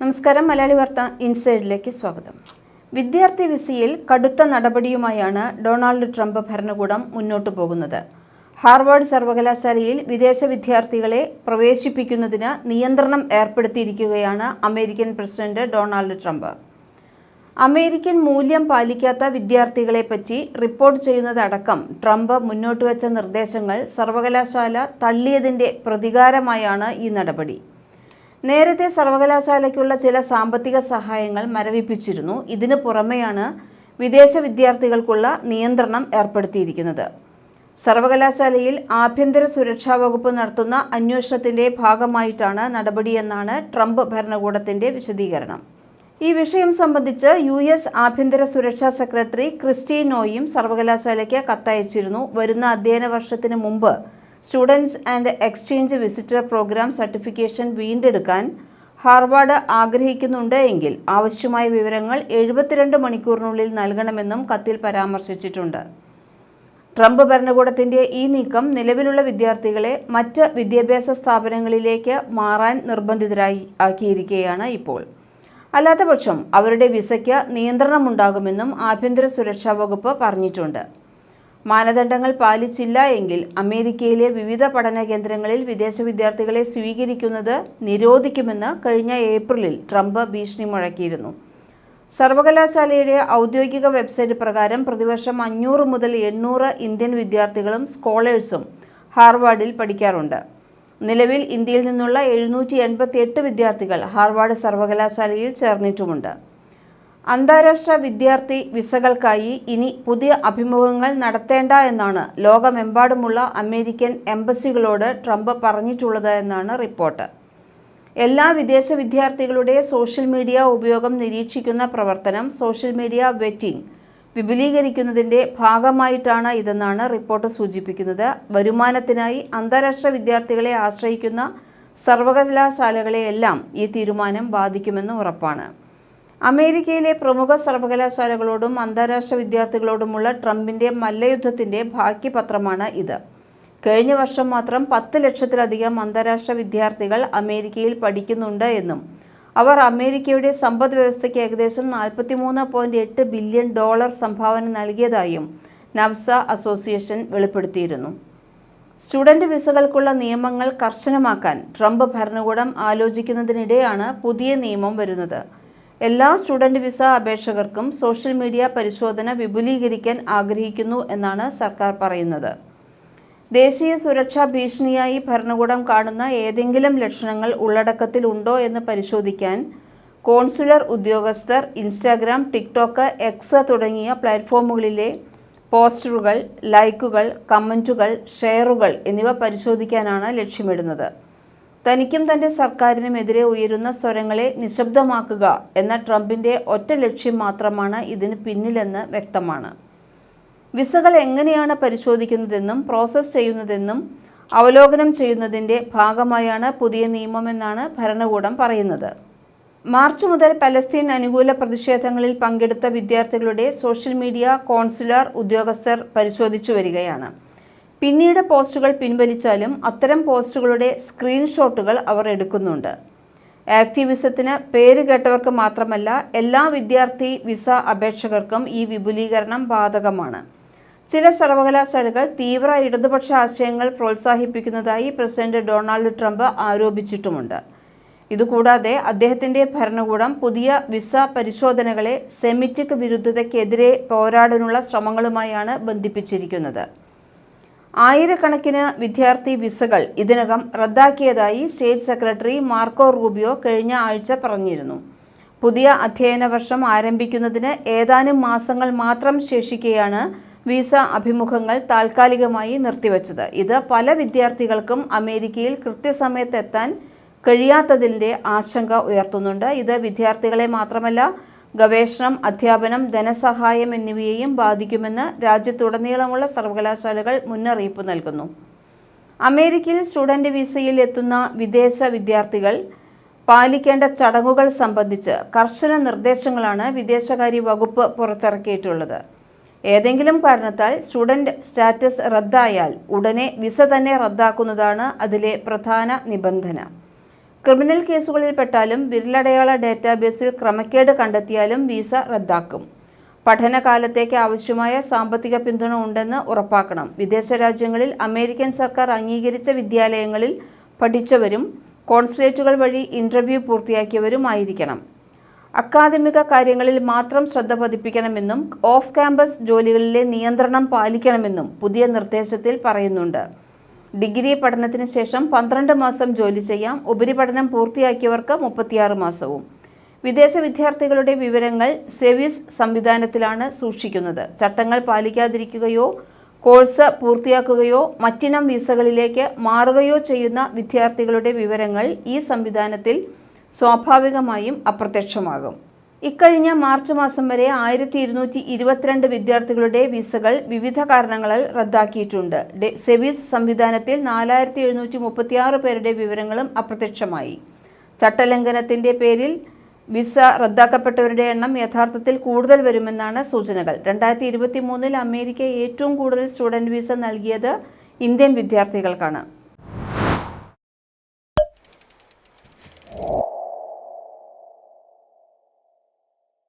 നമസ്കാരം മലയാളി വാർത്ത ഇൻസൈഡിലേക്ക് സ്വാഗതം. വിദ്യാർത്ഥി വിസയിൽ കടുത്ത നടപടിയുമായാണ് ഡൊണാൾഡ് ട്രംപ് ഭരണകൂടം മുന്നോട്ടു പോകുന്നത്. ഹാർവാർഡ് സർവകലാശാലയിൽ വിദേശ വിദ്യാർത്ഥികളെ പ്രവേശിപ്പിക്കുന്നതിന് നിയന്ത്രണം ഏർപ്പെടുത്തിയിരിക്കുകയാണ് American president Donald Trump. American മൂല്യം പാലിക്കാത്ത വിദ്യാർത്ഥികളെപ്പറ്റി റിപ്പോർട്ട് ചെയ്യുന്നതടക്കം ട്രംപ് മുന്നോട്ട് വെച്ച നിർദ്ദേശങ്ങൾ സർവകലാശാല തള്ളിയതിന്റെ പ്രതികാരമായാണ് ഈ നടപടി. നേരത്തെ സർവകലാശാലയ്ക്കുള്ള ചില സാമ്പത്തിക സഹായങ്ങൾ മരവിപ്പിച്ചിരുന്നു. ഇതിന് പുറമെയാണ് വിദേശ വിദ്യാർത്ഥികൾക്കുള്ള നിയന്ത്രണം ഏർപ്പെടുത്തിയിരിക്കുന്നത്. സർവകലാശാലയിൽ ആഭ്യന്തര സുരക്ഷാ വകുപ്പ് നടത്തുന്ന അന്വേഷണത്തിന്റെ ഭാഗമായിട്ടാണ് നടപടിയെന്നാണ് ട്രംപ് ഭരണകൂടത്തിന്റെ വിശദീകരണം. ഈ വിഷയം സംബന്ധിച്ച് യു എസ് ആഭ്യന്തര സുരക്ഷാ സെക്രട്ടറി ക്രിസ്റ്റീനോയും സർവകലാശാലയ്ക്ക് കത്തയച്ചിരുന്നു. വരുന്ന അധ്യയന വർഷത്തിന് മുമ്പ് students and exchange visitor program certification വീണ്ടെടുക്കാൻ ഹാർവാർഡ് ആഗ്രഹിക്കുന്നുണ്ട് എങ്കിൽ ആവശ്യമായ വിവരങ്ങൾ എഴുപത്തിരണ്ട് മണിക്കൂറിനുള്ളിൽ നൽകണമെന്നും കത്തിൽ പരാമർശിച്ചിട്ടുണ്ട്. ട്രംപ് ഭരണകൂടത്തിന്റെ ഈ നീക്കം നിലവിലുള്ള വിദ്യാർത്ഥികളെ മറ്റ് വിദ്യാഭ്യാസ സ്ഥാപനങ്ങളിലേക്ക് മാറാൻ നിർബന്ധിതരായി ആക്കിയിരിക്കുകയാണ് ഇപ്പോൾ. അല്ലാത്തപക്ഷം അവരുടെ വിസയ്ക്ക് നിയന്ത്രണമുണ്ടാകുമെന്നും ആഭ്യന്തര സുരക്ഷാ വകുപ്പ് പറഞ്ഞിട്ടുണ്ട്. മാനദണ്ഡങ്ങൾ പാലിച്ചില്ല എങ്കിൽ അമേരിക്കയിലെ വിവിധ പഠന കേന്ദ്രങ്ങളിൽ വിദേശ വിദ്യാർത്ഥികളെ സ്വീകരിക്കുന്നത് നിരോധിക്കുമെന്ന് കഴിഞ്ഞ ഏപ്രിലിൽ ട്രംപ് ഭീഷണി മുഴക്കിയിരുന്നു. സർവകലാശാലയുടെ ഔദ്യോഗിക വെബ്സൈറ്റ് പ്രകാരം പ്രതിവർഷം അഞ്ഞൂറ് മുതൽ എണ്ണൂറ് ഇന്ത്യൻ വിദ്യാർത്ഥികളും സ്കോളേഴ്സും ഹാർവാർഡിൽ പഠിക്കാറുണ്ട്. നിലവിൽ ഇന്ത്യയിൽ നിന്നുള്ള എഴുന്നൂറ്റി എൺപത്തി എട്ട് വിദ്യാർത്ഥികൾ ഹാർവാർഡ് സർവകലാശാലയിൽ ചേർന്നിട്ടുമുണ്ട്. അന്താരാഷ്ട്ര വിദ്യാർത്ഥി വിസകൾക്കായി ഇനി പുതിയ അഭിമുഖങ്ങൾ നടത്തേണ്ട എന്നാണ് ലോകമെമ്പാടുമുള്ള അമേരിക്കൻ എംബസികളോട് ട്രംപ് പറഞ്ഞിട്ടുള്ളത് എന്നാണ് റിപ്പോർട്ട്. എല്ലാ വിദേശ വിദ്യാർത്ഥികളുടെ സോഷ്യൽ മീഡിയ ഉപയോഗം നിരീക്ഷിക്കുന്ന പ്രവർത്തനം സോഷ്യൽ മീഡിയ വെറ്റിംഗ് വിപുലീകരിക്കുന്നതിന്റെ ഭാഗമായിട്ടാണ് ഇതെന്നാണ് റിപ്പോർട്ട് സൂചിപ്പിക്കുന്നത്. വരുമാനത്തിനായി അന്താരാഷ്ട്ര വിദ്യാർത്ഥികളെ ആശ്രയിക്കുന്ന സർവകലാശാലകളെയെല്ലാം ഈ തീരുമാനം ബാധിക്കുമെന്ന് ഉറപ്പാണ്. അമേരിക്കയിലെ പ്രമുഖ സർവകലാശാലകളോടും അന്താരാഷ്ട്ര വിദ്യാർത്ഥികളോടുമുള്ള ട്രംപിന്റെ മല്ലയുദ്ധത്തിന്റെ ഭാഗ്യപത്രമാണ് ഇത്. കഴിഞ്ഞ വർഷം മാത്രം പത്ത് ലക്ഷത്തിലധികം അന്താരാഷ്ട്ര വിദ്യാർത്ഥികൾ അമേരിക്കയിൽ പഠിക്കുന്നുണ്ട് എന്നും അവർ അമേരിക്കയുടെ സമ്പദ് വ്യവസ്ഥയ്ക്ക് ഏകദേശം നാൽപ്പത്തിമൂന്ന് പോയിന്റ് എട്ട് ബില്യൺ ഡോളർ സംഭാവന നൽകിയതായും നവ്സ അസോസിയേഷൻ വെളിപ്പെടുത്തിയിരുന്നു. സ്റ്റുഡന്റ് വിസകൾക്കുള്ള നിയമങ്ങൾ കർശനമാക്കാൻ ട്രംപ് ഭരണകൂടം ആലോചിക്കുന്നതിനിടെയാണ് പുതിയ നിയമം വരുന്നത്. എല്ലാ സ്റ്റുഡന്റ് വിസ അപേക്ഷകർക്കും സോഷ്യൽ മീഡിയ പരിശോധന വിപുലീകരിക്കാൻ ആഗ്രഹിക്കുന്നു എന്നാണ് സർക്കാർ പറയുന്നത്. ദേശീയ സുരക്ഷാ ഭീഷണിയായി ഭരണകൂടം കാണുന്ന ഏതെങ്കിലും ലക്ഷണങ്ങൾ ഉള്ളടക്കത്തിൽ ഉണ്ടോ എന്ന് പരിശോധിക്കാൻ കോൺസുലർ ഉദ്യോഗസ്ഥർ ഇൻസ്റ്റാഗ്രാം ടിക്ടോക്ക് എക്സ് തുടങ്ങിയ പ്ലാറ്റ്ഫോമുകളിലെ പോസ്റ്ററുകൾ ലൈക്കുകൾ കമന്റുകൾ ഷെയറുകൾ എന്നിവ പരിശോധിക്കാനാണ് ലക്ഷ്യമിടുന്നത്. തനിക്കും തന്റെ സർക്കാരിനുമെതിരെ ഉയരുന്ന സ്വരങ്ങളെ നിശബ്ദമാക്കുക എന്ന ട്രംപിന്റെ ഒറ്റ ലക്ഷ്യം മാത്രമാണ് ഇതിന് പിന്നിലെന്ന് വ്യക്തമാണ്. വിസകൾ എങ്ങനെയാണ് പരിശോധിക്കുന്നതെന്നും പ്രോസസ്സ് ചെയ്യുന്നതെന്നും അവലോകനം ചെയ്യുന്നതിന്റെ ഭാഗമായാണ് പുതിയ നിയമമെന്നാണ് ഭരണകൂടം പറയുന്നത്. മാർച്ച് മുതൽ പലസ്തീൻ അനുകൂല പ്രതിഷേധങ്ങളിൽ പങ്കെടുത്ത വിദ്യാർത്ഥികളുടെ സോഷ്യൽ മീഡിയ കോൺസുലർ ഉദ്യോഗസ്ഥർ പരിശോധിച്ചു വരികയാണ്. പിന്നീട് പോസ്റ്റുകൾ പിൻവലിച്ചാലും അത്തരം പോസ്റ്റുകളുടെ സ്ക്രീൻഷോട്ടുകൾ അവർ എടുക്കുന്നുണ്ട്. ആക്ടിവിസത്തിന് പേര് കേട്ടവർക്ക് മാത്രമല്ല എല്ലാ വിദ്യാർത്ഥി വിസ അപേക്ഷകർക്കും ഈ വിപുലീകരണം ബാധകമാണ്. ചില സർവകലാശാലകൾ തീവ്ര ഇടതുപക്ഷ ആശയങ്ങൾ പ്രോത്സാഹിപ്പിക്കുന്നതായി പ്രസിഡന്റ് ഡൊണാൾഡ് ട്രംപ് ആരോപിച്ചിട്ടുമുണ്ട്. ഇതുകൂടാതെ അദ്ദേഹത്തിന്റെ ഭരണകൂടം പുതിയ വിസ പരിശോധനകളെ സെമിറ്റിക് വിരുദ്ധതയ്ക്കെതിരെ പോരാടാനുള്ള ശ്രമങ്ങളുമായാണ് ബന്ധിപ്പിച്ചിരിക്കുന്നത്. ആയിരക്കണക്കിന് വിദ്യാർത്ഥി വിസകൾ ഇതിനകം റദ്ദാക്കിയതായി സ്റ്റേറ്റ് സെക്രട്ടറി മാർക്കോ റൂബിയോ കഴിഞ്ഞ ആഴ്ച പറഞ്ഞിരുന്നു. പുതിയ അധ്യയന വർഷം ആരംഭിക്കുന്നതിന് ഏതാനും മാസങ്ങൾ മാത്രം ശേഷിക്കെയാണ് വിസ അഭിമുഖങ്ങൾ താൽക്കാലികമായി നിർത്തിവച്ചത്. ഇത് പല വിദ്യാർത്ഥികൾക്കും അമേരിക്കയിൽ കൃത്യസമയത്ത് എത്താൻ കഴിയാത്തതിന്റെ ആശങ്ക ഉയർത്തുന്നുണ്ട്. ഇത് വിദ്യാർത്ഥികളെ മാത്രമല്ല ഗവേഷണം അധ്യാപനം ധനസഹായം എന്നിവയെയും ബാധിക്കുമെന്ന് രാജ്യത്തുടനീളമുള്ള സർവകലാശാലകൾ മുന്നറിയിപ്പ് നൽകുന്നു. അമേരിക്കയിൽ സ്റ്റുഡന്റ് വിസയിൽ എത്തുന്ന വിദേശ വിദ്യാർത്ഥികൾ പാലിക്കേണ്ട ചടങ്ങുകൾ സംബന്ധിച്ച് കർശന നിർദ്ദേശങ്ങളാണ് വിദേശകാര്യ വകുപ്പ് പുറത്തിറക്കിയിട്ടുള്ളത്. ഏതെങ്കിലും കാരണത്താൽ സ്റ്റുഡന്റ് സ്റ്റാറ്റസ് റദ്ദായാൽ ഉടനെ വിസ തന്നെ റദ്ദാക്കുന്നതാണ് അതിലെ പ്രധാന നിബന്ധന. ക്രിമിനൽ കേസുകളിൽപ്പെട്ടാലും വിരലടയാള ഡാറ്റാബേസിൽ ക്രമക്കേട് കണ്ടെത്തിയാലും വിസ റദ്ദാക്കും. പഠനകാലത്തേക്ക് ആവശ്യമായ സാമ്പത്തിക പിന്തുണ ഉണ്ടെന്ന് ഉറപ്പാക്കണം. വിദേശ രാജ്യങ്ങളിൽ അമേരിക്കൻ സർക്കാർ അംഗീകരിച്ച വിദ്യാലയങ്ങളിൽ പഠിച്ചവരും കോൺസുലേറ്റുകൾ വഴി ഇന്റർവ്യൂ പൂർത്തിയാക്കിയവരും ആയിരിക്കണം അക്കാദമിക കാര്യങ്ങളിൽ മാത്രം ശ്രദ്ധ പതിപ്പിക്കണമെന്നും ഓഫ് ക്യാമ്പസ് ജോലികളിലെ നിയന്ത്രണം പാലിക്കണമെന്നും പുതിയ നിർദ്ദേശത്തിൽ പറയുന്നുണ്ട്. ഡിഗ്രി പഠനത്തിന് ശേഷം പന്ത്രണ്ട് മാസം ജോലി ചെയ്യാം. ഉപരിപഠനം പൂർത്തിയാക്കിയവർക്ക് മുപ്പത്തിയാറ് മാസവും. വിദേശ വിദ്യാർത്ഥികളുടെ വിവരങ്ങൾ സെവിസ് സംവിധാനത്തിലാണ് സൂക്ഷിക്കുന്നത്. ചട്ടങ്ങൾ പാലിക്കാതിരിക്കുകയോ കോഴ്സ് പൂർത്തിയാക്കുകയോ മറ്റിനം വിസകളിലേക്ക് മാറുകയോ ചെയ്യുന്ന വിദ്യാർത്ഥികളുടെ വിവരങ്ങൾ ഈ സംവിധാനത്തിൽ സ്വാഭാവികമായും അപ്രത്യക്ഷമാകും. ഇക്കഴിഞ്ഞ മാർച്ച് മാസം വരെ ആയിരത്തി ഇരുന്നൂറ്റി ഇരുപത്തിരണ്ട് വിദ്യാർത്ഥികളുടെ വിസകൾ വിവിധ കാരണങ്ങളാൽ റദ്ദാക്കിയിട്ടുണ്ട്. സെവിസ് സംവിധാനത്തിൽ നാലായിരത്തി എഴുന്നൂറ്റി മുപ്പത്തിയാറ് പേരുടെ വിവരങ്ങളും അപ്രത്യക്ഷമായി. ചട്ടലംഘനത്തിന്റെ പേരിൽ വിസ റദ്ദാക്കപ്പെട്ടവരുടെ എണ്ണം യഥാർത്ഥത്തിൽ കൂടുതൽ വരുമെന്നാണ് സൂചനകൾ. രണ്ടായിരത്തി ഇരുപത്തി മൂന്നിൽ അമേരിക്ക ഏറ്റവും കൂടുതൽ സ്റ്റുഡന്റ് വിസ നൽകിയത് ഇന്ത്യൻ വിദ്യാർത്ഥികൾക്കാണ്.